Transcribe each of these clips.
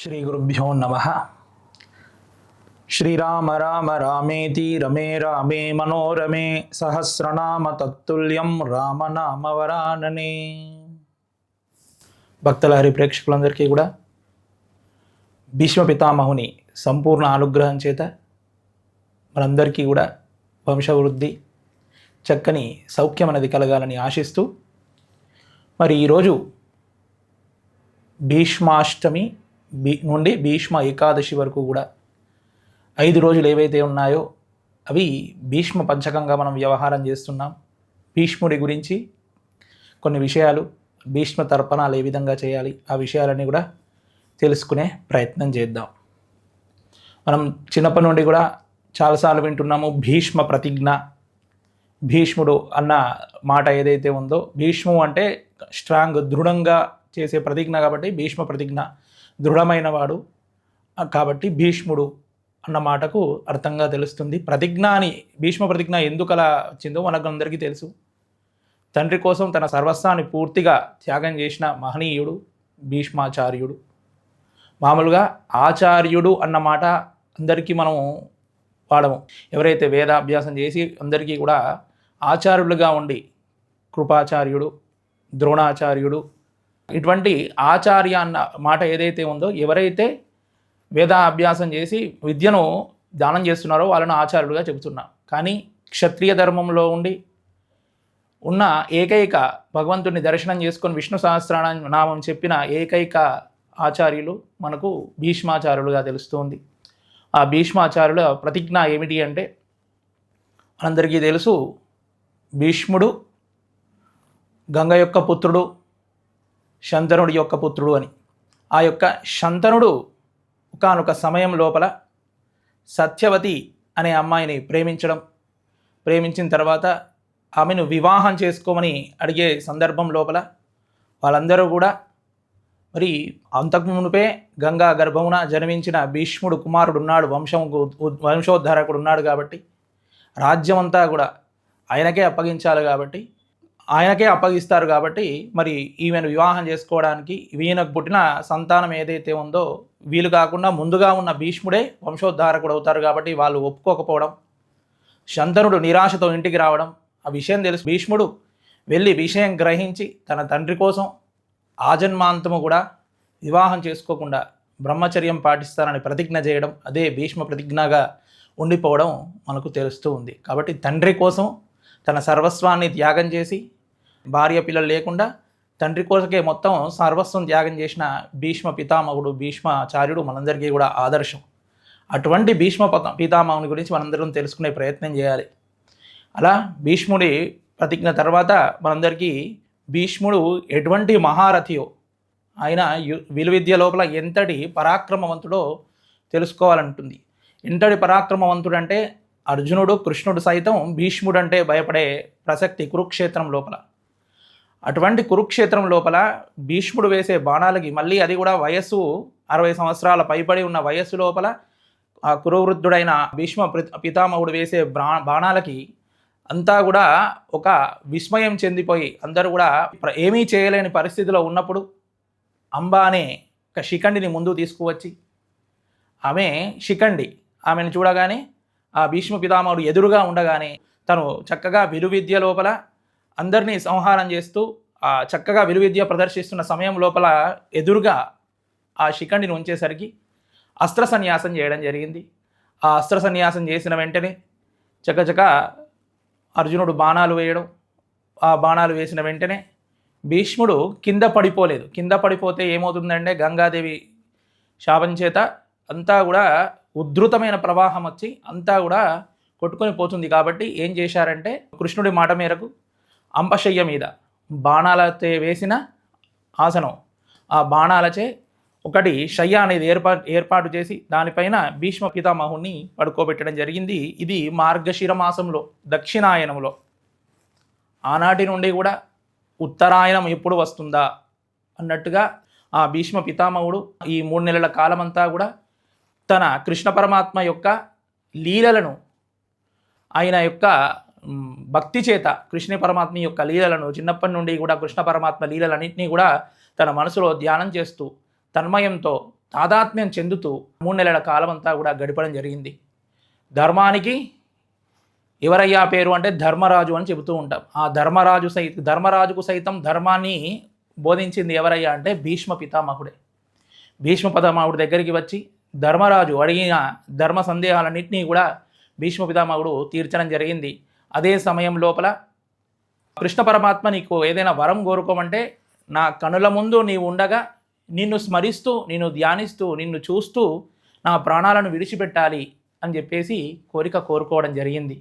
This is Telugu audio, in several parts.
శ్రీగురుభ్యో నమ. శ్రీరామ రామ రామేతి రమే రామే మనోరమే సహస్రనామ తత్తుల్యం రామనామ వరాననే. భక్తుల హరి ప్రేక్షకులందరికీ కూడా భీష్మ పితామహుని సంపూర్ణ అనుగ్రహం చేత మనందరికీ కూడా వంశవృద్ధి చక్కని సౌఖ్యం అనేది కలగాలని ఆశిస్తూ మరి ఈరోజు భీష్మాష్టమి భీ నుండి భీష్మ ఏకాదశి వరకు కూడా ఐదు రోజులు ఏవైతే ఉన్నాయో అవి భీష్మ పంచకంగా మనం వ్యవహారం చేస్తున్నాం. భీష్ముడి గురించి కొన్ని విషయాలు భీష్మ తర్పణాలు ఏ విధంగా చేయాలి ఆ విషయాలన్నీ కూడా తెలుసుకునే ప్రయత్నం చేద్దాం. మనం చిన్నప్పటి నుండి కూడా చాలాసార్లు వింటున్నాము భీష్మ ప్రతిజ్ఞ. భీష్ముడు అన్న మాట ఏదైతే ఉందో భీష్ము అంటే స్ట్రాంగ్ దృఢంగా చేసే ప్రతిజ్ఞ కాబట్టి భీష్మ ప్రతిజ్ఞ. దృఢమైనవాడు. కాబట్టి భీష్ముడు అన్న మాటకు అర్థంగా తెలుస్తుంది. ప్రతిజ్ఞ అని భీష్మ ప్రతిజ్ఞ ఎందుకు అలా వచ్చిందో మనకు అందరికీ తెలుసు. తండ్రి కోసం తన సర్వస్వాన్ని పూర్తిగా త్యాగం చేసిన మహనీయుడు భీష్మాచార్యుడు. మామూలుగా ఆచార్యుడు అన్న మాట అందరికీ మనము వాడము. ఎవరైతే వేదాభ్యాసం చేసి అందరికీ కూడా ఆచార్యులుగా ఉండి కృపాచార్యుడు ద్రోణాచార్యుడు ఇటువంటి ఆచార్య అన్న మాట ఏదైతే ఉందో ఎవరైతే వేద అభ్యాసం చేసి విద్యను దానం చేస్తున్నారో వాళ్ళను ఆచార్యులుగా చెబుతున్నా. కానీ క్షత్రియ ధర్మంలో ఉండి ఉన్న ఏకైక భగవంతుని దర్శనం చేసుకొని విష్ణు సహస్రాన నామం చెప్పిన ఏకైక ఆచార్యులు మనకు భీష్మాచార్యులుగా తెలుస్తుంది. ఆ భీష్మాచార్యుల ప్రతిజ్ఞ ఏమిటి అంటే మనందరికీ తెలుసు భీష్ముడు గంగ యొక్క పుత్రుడు శంతనుడి యొక్క పుత్రుడు అని. ఆ యొక్క శంతనుడు ఒకానొక సమయం లోపల సత్యవతి అనే అమ్మాయిని ప్రేమించడం ప్రేమించిన తర్వాత ఆమెను వివాహం చేసుకోమని అడిగే సందర్భం లోపల వాళ్ళందరూ కూడా మరి అంతకు మునుపే గంగా గర్భమున జన్మించిన భీష్ముడు కుమారుడు ఉన్నాడు వంశం వంశోద్ధారకుడు ఉన్నాడు కాబట్టి రాజ్యం అంతా కూడా ఆయనకే అప్పగించాలి కాబట్టి ఆయనకే అప్పగిస్తారు కాబట్టి మరి ఈమెను వివాహం చేసుకోవడానికి ఈయనకు పుట్టిన సంతానం ఏదైతే ఉందో వీలు కాకుండా ముందుగా ఉన్న భీష్ముడే వంశోద్ధారకుడు అవుతారు కాబట్టి వాళ్ళు ఒప్పుకోకపోవడం శంతనుడు నిరాశతో ఇంటికి రావడం ఆ విషయం తెలుసు. భీష్ముడు వెళ్ళి విషయం గ్రహించి తన తండ్రి కోసం ఆజన్మాంతము కూడా వివాహం చేసుకోకుండా బ్రహ్మచర్యం పాటిస్తానని ప్రతిజ్ఞ చేయడం అదే భీష్మ ప్రతిజ్ఞగా ఉండిపోవడం మనకు తెలుస్తూ ఉంది. కాబట్టి తండ్రి కోసం తన సర్వస్వాన్ని త్యాగం చేసి భార్య పిల్లలు లేకుండా తండ్రి కోసకే మొత్తం సర్వస్వం త్యాగం చేసిన భీష్మ పితామహుడు భీష్మాచార్యుడు మనందరికీ కూడా ఆదర్శం. అటువంటి భీష్మ పితామహుని గురించి మనందరం తెలుసుకునే ప్రయత్నం చేయాలి. అలా భీష్ముడి ప్రతిజ్ఞ తర్వాత మనందరికీ భీష్ముడు ఎటువంటి మహారథియో ఆయన విలువిద్య లోపల ఎంతటి పరాక్రమవంతుడో తెలుసుకోవాలంటుంది. ఎంతటి పరాక్రమవంతుడు అంటే అర్జునుడు కృష్ణుడు సైతం భీష్ముడు అంటే భయపడే ప్రసక్తి కురుక్షేత్రం లోపల. అటువంటి కురుక్షేత్రం లోపల భీష్ముడు వేసే బాణాలకి మళ్ళీ అది కూడా వయస్సు అరవై సంవత్సరాల పైబడి ఉన్న వయస్సు లోపల ఆ కురువృద్ధుడైన భీష్మ పితామహుడు వేసే బాణాలకి అంతా కూడా ఒక విస్మయం చెందిపోయి అందరూ కూడా ఏమీ చేయలేని పరిస్థితిలో ఉన్నప్పుడు అంబ అనే ఒక శిఖండిని ముందు తీసుకువచ్చి ఆమె శిఖండి ఆమెను చూడగానే ఆ భీష్మ పితామహుడు ఎదురుగా ఉండగానే తను చక్కగా విలువిద్య లోపల అందరినీ సంహారం చేస్తూ చక్కగా విలువిద్య ప్రదర్శిస్తున్న సమయం లోపల ఎదురుగా ఆ శిఖండిని ఉంచేసరికి అస్త్ర సన్యాసం చేయడం జరిగింది. ఆ అస్త్ర సన్యాసం చేసిన వెంటనే చకచక అర్జునుడు బాణాలు వేయడం ఆ బాణాలు వేసిన వెంటనే భీష్ముడు కింద పడిపోలేదు. కింద పడిపోతే ఏమవుతుందంటే గంగాదేవి శాపం చేత అంతా కూడా ఉద్ధృతమైన ప్రవాహం వచ్చి అంతా కూడా కొట్టుకొని పోతుంది. కాబట్టి ఏం చేశారంటే కృష్ణుడి మాట మేరకు అంపశయ్య మీద బాణాలతో వేసిన ఆసనం. ఆ బాణాలచే ఒకటి శయ్య అనేది ఏర్పా ఏర్పాటు చేసి దానిపైన భీష్మ పితామహుణ్ణి పడుకోబెట్టడం జరిగింది. ఇది మార్గశిర మాసంలో దక్షిణాయనంలో. ఆనాటి నుండి కూడా ఉత్తరాయణం ఎప్పుడు వస్తుందా అన్నట్టుగా ఆ భీష్మ పితామహుడు ఈ మూడు నెలల కాలమంతా కూడా తన కృష్ణ పరమాత్మ యొక్క లీలలను ఆయన యొక్క భక్తి చేత కృష్ణ పరమాత్మ యొక్క లీలలను చిన్నప్పటి నుండి కూడా కృష్ణ పరమాత్మ లీలలన్నింటినీ కూడా తన మనసులో ధ్యానం చేస్తూ తన్మయంతో తాదాత్మ్యం చెందుతూ మూడు నెలల కాలం అంతా కూడా గడపడం జరిగింది. ధర్మానికి ఎవరయ్యా పేరు అంటే ధర్మరాజు అని చెబుతూ ఉంటాం. ఆ ధర్మరాజు సై ధర్మరాజుకు సైతం ధర్మాన్ని బోధించింది ఎవరయ్యా అంటే భీష్మ పితామహుడే. భీష్మ పితామహుడి దగ్గరికి వచ్చి ధర్మరాజు అడిగిన ధర్మ సందేహాలన్నింటినీ కూడా భీష్మ పితామహుడు తీర్చడం జరిగింది. అదే సమయం లోపల కృష్ణ పరమాత్మ నీకు ఏదైనా వరం కోరుకోమంటే నా కనుల ముందు నీవు ఉండగా నిన్ను స్మరిస్తూ నిన్ను ధ్యానిస్తూ నిన్ను చూస్తూ నా ప్రాణాలను విడిచిపెట్టాలి అని చెప్పేసి కోరిక కోరుకోవడం జరిగింది.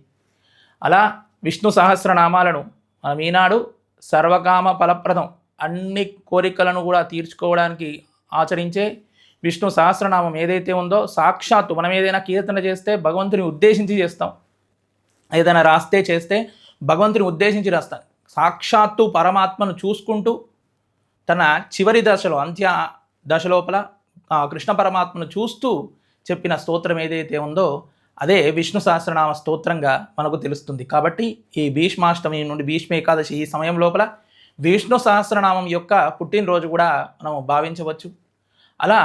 అలా విష్ణు సహస్రనామాలను మనం ఈనాడు సర్వకామ ఫలప్రదం అన్ని కోరికలను కూడా తీర్చుకోవడానికి ఆచరించే విష్ణు సహస్రనామం ఏదైతే ఉందో సాక్షాత్తు మనం ఏదైనా కీర్తన చేస్తే భగవంతుని ఉద్దేశించి చేస్తాం. ఏదైనా రాస్తే చేస్తే భగవంతుని ఉద్దేశించి రాస్తాను సాక్షాత్తు పరమాత్మను చూసుకుంటూ తన చివరి దశలో అంత్య దశలోపల కృష్ణ పరమాత్మను చూస్తూ చెప్పిన స్తోత్రం ఏదైతే ఉందో అదే విష్ణు సహస్రనామ స్తోత్రంగా మనకు తెలుస్తుంది. కాబట్టి ఈ భీష్మాష్టమి నుండి భీష్మ ఏకాదశి ఈ సమయం లోపల విష్ణు సహస్రనామం యొక్క పుట్టినరోజు కూడా మనం భావించవచ్చు. అలా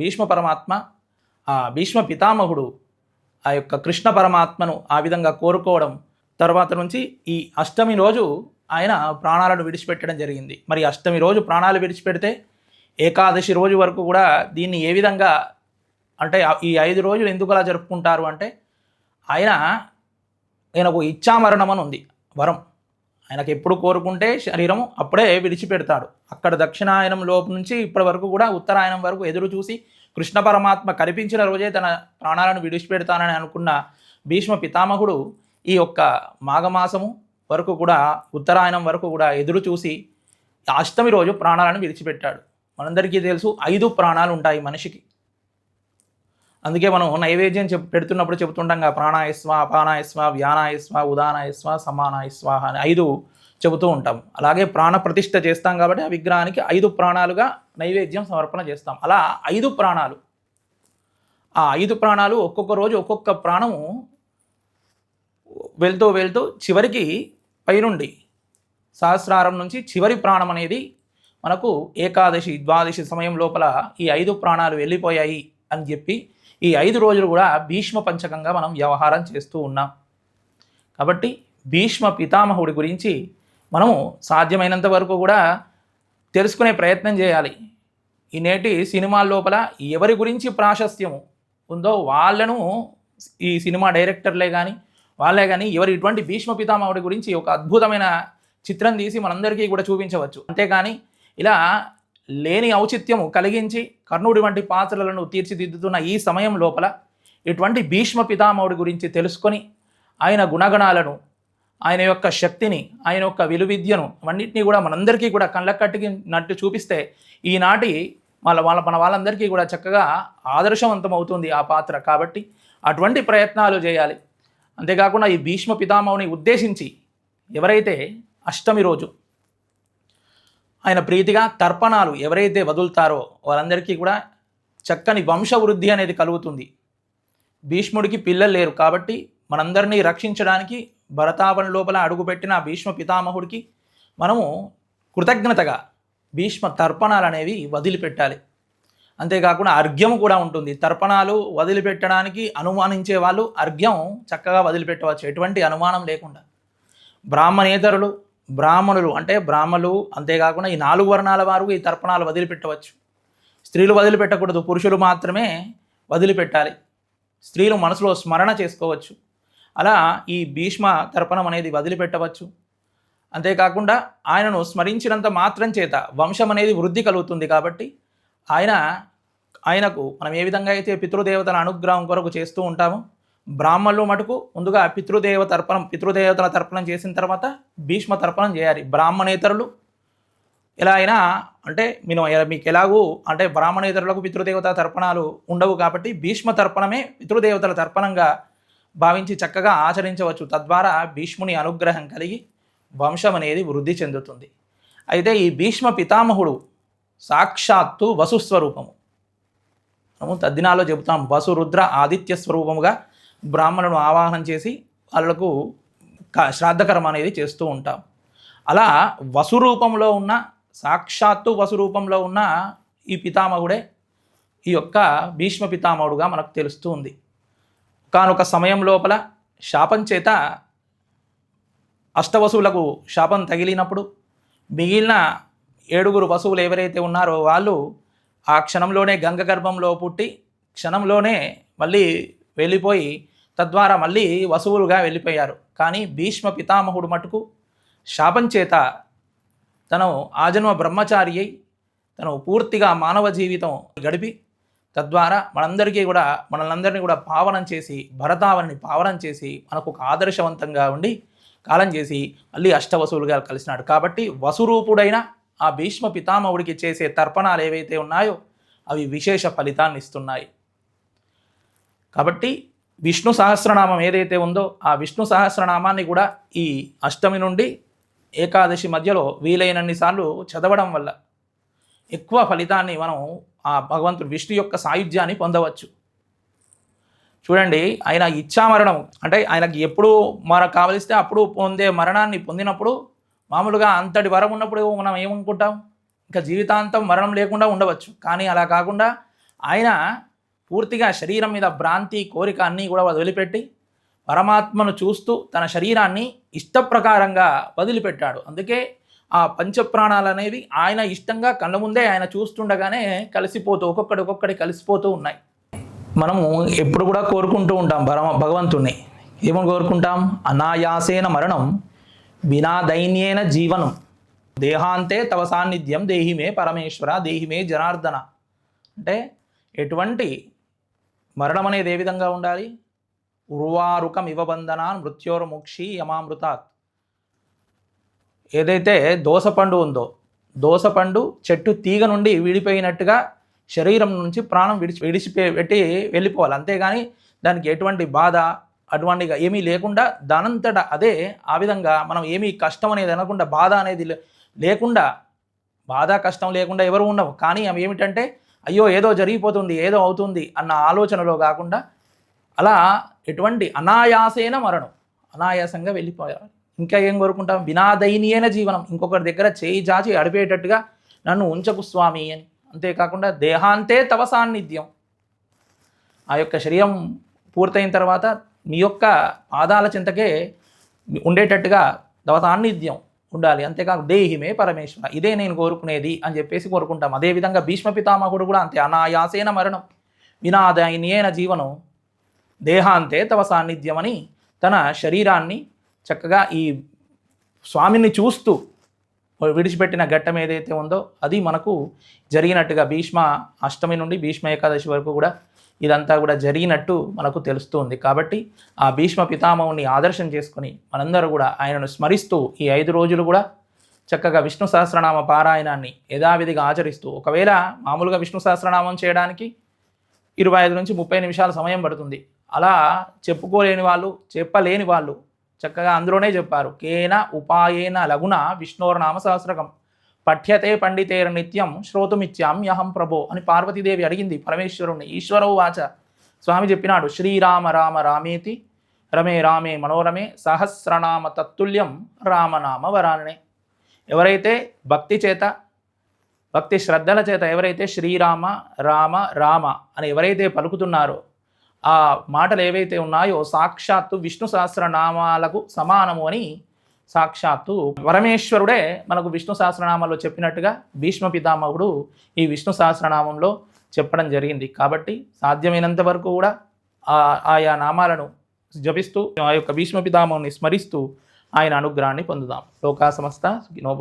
భీష్మ పరమాత్మ భీష్మ పితామహుడు ఆ యొక్క కృష్ణ పరమాత్మను ఆ విధంగా కోరుకోవడం తర్వాత నుంచి ఈ అష్టమి రోజు ఆయన ప్రాణాలను విడిచిపెట్టడం జరిగింది. మరి అష్టమి రోజు ప్రాణాలు విడిచిపెడితే ఏకాదశి రోజు వరకు కూడా దీన్ని ఏ విధంగా అంటే ఈ ఐదు రోజులు ఎందుకు అలా జరుపుకుంటారు అంటే ఆయన ఆయనకు ఇచ్చామరణం అని ఉంది వరం. ఆయనకు ఎప్పుడు కోరుకుంటే శరీరం అప్పుడే విడిచిపెడతాడు. అక్కడ దక్షిణాయనం లోపు నుంచి ఇప్పటి వరకు కూడా ఉత్తరాయణం వరకు ఎదురు చూసి కృష్ణ పరమాత్మ కనిపించిన రోజే తన ప్రాణాలను విడిచిపెడతానని అనుకున్న భీష్మ పితామహుడు ఈ యొక్క మాఘమాసము వరకు కూడా ఉత్తరాయణం వరకు కూడా ఎదురు చూసి అష్టమి రోజు ప్రాణాలను విడిచిపెట్టాడు. మనందరికీ తెలుసు ఐదు ప్రాణాలు ఉంటాయి మనిషికి. అందుకే మనం నైవేద్యం చెప్ పెడుతున్నప్పుడు చెబుతుంటాం ప్రాణాయస్వ అపానాయస్వ వ్యానాయస్వ ఉదానాయస్వ సమానాయస్వ అని ఐదు చెబుతూ ఉంటాం. అలాగే ప్రాణ ప్రతిష్ఠ చేస్తాం కాబట్టి ఆ విగ్రహానికి ఐదు ప్రాణాలుగా నైవేద్యం సమర్పణ చేస్తాం. అలా ఐదు ప్రాణాలు. ఆ ఐదు ప్రాణాలు ఒక్కొక్క రోజు ఒక్కొక్క ప్రాణము వెళ్తూ వెళ్తూ చివరికి పైనుండి సహస్రారం నుంచి చివరి ప్రాణం అనేది మనకు ఏకాదశి ద్వాదశి సమయం లోపల ఈ ఐదు ప్రాణాలు వెళ్ళిపోయాయి అని చెప్పి ఈ ఐదు రోజులు కూడా భీష్మ పంచకంగా మనం వ్యవహారం చేస్తూ ఉన్నాం. కాబట్టి భీష్మ పితామహుడి గురించి మనము సాధ్యమైనంత వరకు కూడా తెలుసుకునే ప్రయత్నం చేయాలి. ఈ నేటి సినిమాల లోపల ఎవరి గురించి ప్రాశస్త్యము ఉందో వాళ్ళను ఈ సినిమా డైరెక్టర్లే కానీ వాళ్ళే కానీ ఎవరు ఇటువంటి భీష్మ పితామహుడి గురించి ఒక అద్భుతమైన చిత్రం తీసి మనందరికీ కూడా చూపించవచ్చు. అంతేగాని ఇలా లేని ఔచిత్యము కలిగించి కర్ణుడి వంటి పాత్రలను తీర్చిదిద్దుతున్న ఈ సమయం లోపల ఇటువంటి భీష్మ పితామహుడి గురించి తెలుసుకొని ఆయన గుణగణాలను ఆయన యొక్క శక్తిని ఆయన యొక్క విలువిద్యను అన్నింటినీ కూడా మనందరికీ కూడా కళ్ళకట్టుకి నట్టు చూపిస్తే ఈనాటి వాళ్ళ వాళ్ళ మన వాళ్ళందరికీ కూడా చక్కగా ఆదర్శవంతం అవుతుంది ఆ పాత్ర. కాబట్టి అటువంటి ప్రయత్నాలు చేయాలి. అంతేకాకుండా ఈ భీష్మ పితామహుని ఉద్దేశించి ఎవరైతే అష్టమి రోజు ఆయన ప్రీతిగా తర్పణాలు ఎవరైతే వదులుతారో వారందరికీ కూడా చక్కని వంశవృద్ధి అనేది కలుగుతుంది. భీష్ముడికి పిల్లలు లేరు కాబట్టి మనందరినీ రక్షించడానికి భరతావని లోపల అడుగుపెట్టిన భీష్మ పితామహుడికి మనము కృతజ్ఞతగా భీష్మ తర్పణాలు అనేవి వదిలిపెట్టాలి. అంతేకాకుండా అర్ఘ్యం కూడా ఉంటుంది. తర్పణాలు వదిలిపెట్టడానికి అనుమానించే వాళ్ళు అర్ఘ్యం చక్కగా వదిలిపెట్టవచ్చు. ఎటువంటి అనుమానం లేకుండా. బ్రాహ్మణేతరులు బ్రాహ్మణులు అంటే బ్రాహ్మలు అంతేకాకుండా ఈ నాలుగు వర్ణాల వారు ఈ తర్పణాలు వదిలిపెట్టవచ్చు. స్త్రీలు వదిలిపెట్టకూడదు పురుషులు మాత్రమే వదిలిపెట్టాలి. స్త్రీలు మనసులో స్మరణ చేసుకోవచ్చు. అలా ఈ భీష్మ తర్పణం అనేది వదిలిపెట్టవచ్చు. అంతేకాకుండా ఆయనను స్మరించినంత మాత్రం చేత వంశం అనేది వృద్ధి కలుగుతుంది కాబట్టి ఆయన ఆయనకు మనం ఏ విధంగా అయితే పితృదేవతల అనుగ్రహం కొరకు చేస్తూ ఉంటామో బ్రాహ్మణులు మటుకు ముందుగా పితృదేవ తర్పణం పితృదేవతల తర్పణం చేసిన తర్వాత భీష్మ తర్పణం చేయాలి. బ్రాహ్మణేతరులు ఎలా అయినా అంటే మీరు మీకు ఎలాగూ అంటే బ్రాహ్మణేతరులకు పితృదేవత తర్పణాలు ఉండవు కాబట్టి భీష్మ తర్పణమే పితృదేవతల తర్పణంగా భావించి చక్కగా ఆచరించవచ్చు. తద్వారా భీష్ముని అనుగ్రహం కలిగి వంశం అనేది వృద్ధి చెందుతుంది. అయితే ఈ భీష్మ పితామహుడు సాక్షాత్తు వసుస్వరూపము. మనము తద్దినాల్లో చెబుతాం వసు రుద్ర ఆదిత్య స్వరూపముగా బ్రాహ్మణులను ఆవాహనం చేసి వాళ్ళకు శ్రాద్ధకర్మ అనేది చేస్తూ ఉంటాం. అలా వసు రూపంలో ఉన్న సాక్షాత్తు వసు రూపంలో ఉన్న ఈ పితామహుడే ఈ యొక్క భీష్మ పితామహుడుగా మనకు తెలుస్తూ ఉంది. కానొక సమయం లోపల శాపం చేత అష్టవసువులకు శాపం తగిలినప్పుడు మిగిలిన ఏడుగురు వసువులు ఎవరైతే ఉన్నారో వాళ్ళు ఆ క్షణంలోనే గంగ గర్భంలో పుట్టి క్షణంలోనే మళ్ళీ వెళ్ళిపోయి తద్వారా మళ్ళీ వసువులుగా వెళ్ళిపోయారు. కానీ భీష్మ పితామహుడు మటుకు శాపం చేత తను ఆజన్మ బ్రహ్మచారి అయి తను పూర్తిగా మానవ జీవితం గడిపి తద్వారా మనందరికీ కూడా మనలందరినీ కూడా పావనం చేసి భరతావని పావనం చేసి మనకు ఒక ఆదర్శవంతంగా ఉండి కాలం చేసి మళ్ళీ అష్టవసువులుగా కలిసినాడు. కాబట్టి వసురూపుడైన ఆ భీష్మ పితామహుడికి చేసే తర్పణాలు ఏవైతే ఉన్నాయో అవి విశేష ఫలితాన్ని ఇస్తున్నాయి. కాబట్టి విష్ణు సహస్రనామం ఏదైతే ఉందో ఆ విష్ణు సహస్రనామాన్ని కూడా ఈ అష్టమి నుండి ఏకాదశి మధ్యలో వీలైనన్ని సార్లు చదవడం వల్ల ఎక్కువ ఫలితాన్ని మనం ఆ భగవంతుడు విష్ణు యొక్క సాయుధ్యాన్ని పొందవచ్చు. చూడండి ఆయన ఇచ్చామరణం అంటే ఆయనకి ఎప్పుడు మనకు కావలిస్తే అప్పుడు పొందే మరణాన్ని పొందినప్పుడు మామూలుగా అంతటి వరం ఉన్నప్పుడు మనం ఏమనుకుంటాం? ఇంకా జీవితాంతం మరణం లేకుండా ఉండవచ్చు. కానీ అలా కాకుండా ఆయన పూర్తిగా శరీరం మీద భ్రాంతి కోరిక అన్నీ కూడా వదిలిపెట్టి పరమాత్మను చూస్తూ తన శరీరాన్ని ఇష్టప్రకారంగా వదిలిపెట్టాడు. అందుకే ఆ పంచప్రాణాలు అనేవి ఆయన ఇష్టంగా కళ్ళ ముందే ఆయన చూస్తుండగానే కలిసిపోతూ ఒక్కొక్కటి ఒక్కొక్కటి కలిసిపోతూ ఉన్నాయి. మనము ఎప్పుడు కూడా కోరుకుంటూ ఉంటాం పరమ భగవంతుణ్ణి. ఏమని కోరుకుంటాం? అనాయాసేన మరణం వినా దైన్యేన జీవనం. దేహాంతే తవ సాన్నిధ్యం దేహిమే పరమేశ్వర దేహిమే జనార్దన. అంటే ఎటువంటి మరణం అనేది ఏ విధంగా ఉండాలి? ఉర్వారుకం ఇవబంధనాన్ మృత్యోర్ముక్షి యమామృతాత్. ఏదైతే దోసపండు ఉందో దోసపండు చెట్టు తీగ నుండి విడిపోయినట్టుగా శరీరం నుంచి ప్రాణం విడిచి విడిచిపే పెట్టి వెళ్ళిపోవాలి. అంతేగాని దానికి ఎటువంటి బాధ అటువంటిగా ఏమీ లేకుండా దానంతట అదే ఆ విధంగా మనం ఏమీ కష్టం అనేది అనకుండా బాధ అనేది లే- లేకుండా బాధ కష్టం లేకుండా ఎవరు ఉండవు. కానీ అవి ఏమిటంటే అయ్యో ఏదో జరిగిపోతుంది ఏదో అవుతుంది అన్న ఆలోచనలో కాకుండా అలా ఎటువంటి అనాయాసేన మరణం అనాయాసంగా వెళ్ళిపోయారు ఇంకా ఏం కోరుకుంటాం? వినాదైనీయన జీవనం. ఇంకొకరి దగ్గర చేయి జాచి అడిపేటట్టుగా నన్ను ఉంచకు స్వామి అని. అంతేకాకుండా దేహాంతే తవ సాన్నిధ్యం. ఆ యొక్క శరీరం పూర్తయిన తర్వాత మీ యొక్క పాదాల చింతకే ఉండేటట్టుగా తవ సాన్నిధ్యం ఉండాలి. అంతేకాక దేహిమే పరమేశ్వర. ఇదే నేను కోరుకునేది అని చెప్పేసి కోరుకుంటాం. అదేవిధంగా భీష్మ పితామహుడు కూడా అంతే. అనాయాసేన మరణం. వినాదైనయేన జీవనం దేహాంతే తవ సాన్నిధ్యం అని తన శరీరాన్ని చక్కగా ఈ స్వామిని చూస్తూ విడిచిపెట్టిన ఘట్టం ఏదైతే ఉందో అది మనకు జరిగినట్టుగా భీష్మ అష్టమి నుండి భీష్మ ఏకాదశి వరకు కూడా ఇదంతా కూడా జరిగినట్టు మనకు తెలుస్తుంది. కాబట్టి ఆ భీష్మ పితామహుని ఆదర్శం చేసుకుని మనందరూ కూడా ఆయనను స్మరిస్తూ ఈ ఐదు రోజులు కూడా చక్కగా విష్ణు సహస్రనామ పారాయణాన్ని యథావిధిగా ఆచరిస్తూ ఒకవేళ మామూలుగా విష్ణు సహస్రనామం చేయడానికి ఇరవై ఐదు నుంచి ముప్పై నిమిషాల సమయం పడుతుంది. అలా చెప్పుకోలేని వాళ్ళు చెప్పలేని వాళ్ళు చక్కగా అందులోనే చెప్పారు. కేన ఉపాయేన లగున విష్ణోర్నామ సహస్రకం. పఠ్యతే పండితేర నిత్యం శ్రోతుమిత్యామ్యహం ప్రభో అని పార్వతీదేవి అడిగింది పరమేశ్వరుణ్ణి. ఈశ్వరవు వాచ. స్వామి చెప్పినాడు శ్రీరామ రామ రామేతి రమే రామే మనోరమే సహస్రనామ తత్తుల్యం రామనామ వరాలనే ఎవరైతే భక్తి చేత భక్తి శ్రద్ధల చేత ఎవరైతే శ్రీరామ రామ రామ అని ఎవరైతే పలుకుతున్నారో ఆ మాటలు ఏవైతే ఉన్నాయో సాక్షాత్తు విష్ణు సహస్రనామాలకు సమానము అని సాక్షాత్తు పరమేశ్వరుడే మనకు విష్ణు సహస్రనామాల్లో చెప్పినట్టుగా భీష్మ పితామహుడు ఈ విష్ణు సహస్రనామంలో చెప్పడం జరిగింది. కాబట్టి సాధ్యమైనంత వరకు కూడా ఆయా నామాలను జపిస్తూ ఆ యొక్క భీష్మ పితామహుని స్మరిస్తూ ఆయన అనుగ్రహాన్ని పొందుదాం. లోకా సమస్త సుఖినో